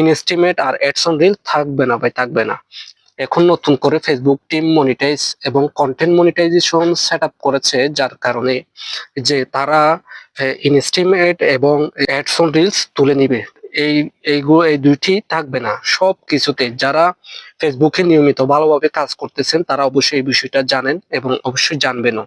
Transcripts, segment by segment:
ইনস্টিমেট আর ads on reel থাকবে না ভাই, থাকবে না। এখন নতুন করে ফেসবুক টিম মনিটাইজ এবং কন্টেন্ট মনিটাইজেশন সেট করেছে, যার কারণে যে তারা ইনস্টিমেট এবং অ্যাডস অন রিলস তুলে নিবে। এই এইগুলো এই দুইটি থাকবে না। সব কিছুতে যারা ফেসবুকে নিয়মিত ভালোভাবে কাজ করতেছেন, তারা অবশ্যই এই বিষয়টা জানেন এবং অবশ্যই জানবেনও।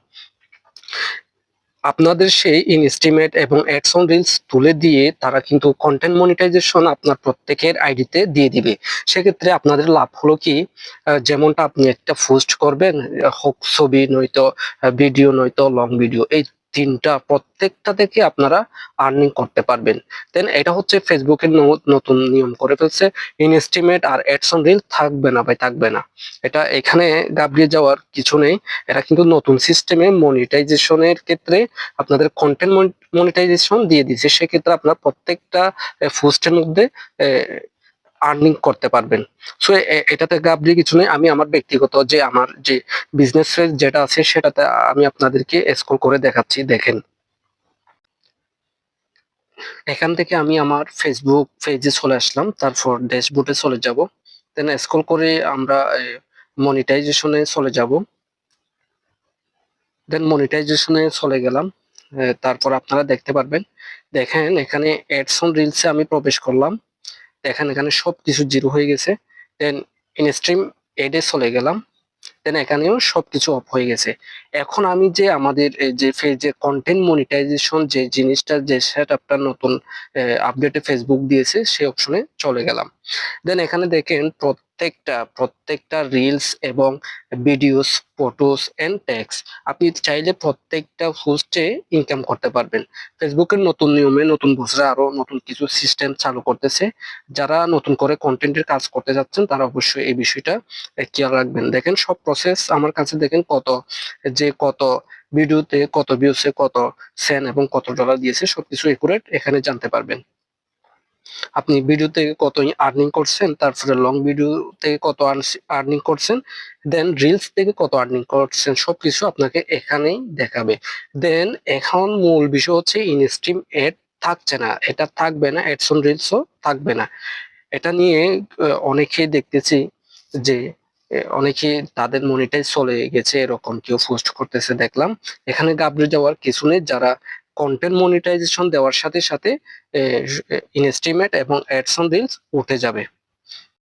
আপনাদের সেই ইনস্টিমেট এবং অ্যাডসন রিলস তুলে দিয়ে তারা কিন্তু কন্টেন্ট মনিটাইজেশন আপনার প্রত্যেকের আইডিতে দিয়ে দিবে। সেক্ষেত্রে আপনাদের লাভ হলো কি যেমনটা আপনি একটা পোস্ট করবেন হোক ছবি নয়তো ভিডিও নয়তো লং ভিডিও এই তিনটা, প্রত্যেকটা থেকে আপনারা আর্নিং করতে পারবেন। দেন এটা হচ্ছে ফেসবুকের নতুন নিয়ম করে ফেলছে। ইনস্টিমেট আর অ্যাডস অন রিল থাকবে না ভাই, থাকবে না। এটা এখানে গাবড়িয়ে যাওয়ার কিছু নেই। এটা কিন্তু নতুন সিস্টেমে মনিটাইজেশনের ক্ষেত্রে আপনাদের কন্টেন্ট মনিটাইজেশন দিয়ে দিচ্ছে সেক্ষেত্রে আপনার প্রত্যেকটা পোস্টের মধ্যে আর্নিং করতে পারবেন। সো এটাতে গাবলি কিছু নেই। আমি আমার ব্যক্তিগত যে আমার যে বিজনেস যেটা আছে, সেটাতে আমি আপনাদেরকে স্কোর করে দেখাচ্ছি। দেখেন। এখান থেকে আমি আমার ফেসবুক পেজে চলে আসলাম। তারপর ড্যাশবোর্ডে চলে যাব। দেন স্ক্রল করে আমরা মনিটাইজেশনে চলে যাব। দেন মনিটাইজেশনে চলে গেলাম। তারপর আপনারা দেখতে পারবেন। দেখেন, এখানে অ্যাডস অন রিলসে আমি প্রবেশ করলাম। দেখেন এখানে সব কিছু জিরো হয়ে গেছে। দেন ইনস্ট্রিম এডে চলে গেলাম। দেন এখানেও সব কিছু অফ হয়ে গেছে। এখন আমি যে আমাদের যে যে কন্টেন্ট মনিটাইজেশন যে জিনিসটা, যে সেট আপটা নতুন আপডেটে ফেসবুক দিয়েছে সেই অপশনে চলে গেলাম। দেন এখানে দেখেন প্রত্যেকটা প্রত্যেকটা রিলস এবং ভিডিওস ফটোস এন্ড ট্যাক্স আপনি চাইলে প্রত্যেকটা হোস্টে ইনকাম করতে পারবেন। ফেসবুকের নতুন নিয়মে নতুন বছরে আরও নতুন কিছু সিস্টেম চালু করতেছে। যারা নতুন করে কন্টেন্টের কাজ করতে যাচ্ছেন, তারা অবশ্যই এই বিষয়টা খেয়াল রাখবেন। দেখেন, সব প্রসেস আমার কাছে দেখেন কত, যে কত ভিডিওতে কত ভিউসে কত সেন এবং কত ডলার দিয়েছে, সবকিছু একুরেট এখানে জানতে পারবেন। আপনি ভিডিও থেকে কত আর্নিং করছেন তারপরে লং ভিডিও থেকে কত আর্নিং করছেন দেন রিলস থেকে কত আর্নিং করছেন সবকিছু আপনাকে এখানেই দেখাবে। দেন এখন মূল বিষয় হচ্ছে ইনস্ট্রিম এড থাকছে না এটা থাকবে না এডসন রিলসও থাকবে না। এটা নিয়ে আহ, অনেকেই দেখতেছি যে অনেকে তাদের মনিটাইজ চলে গেছে এরকম কেউ পোস্ট করতেছে দেখলাম। এখানে গাবড়ে যাওয়ার কিছু নেই যারা কন্টেন্ট মনিটাইজেশন দেওয়ার সাথে সাথে ইনস্টিমেট এবং অ্যাডসন রিলস উঠে যাবে।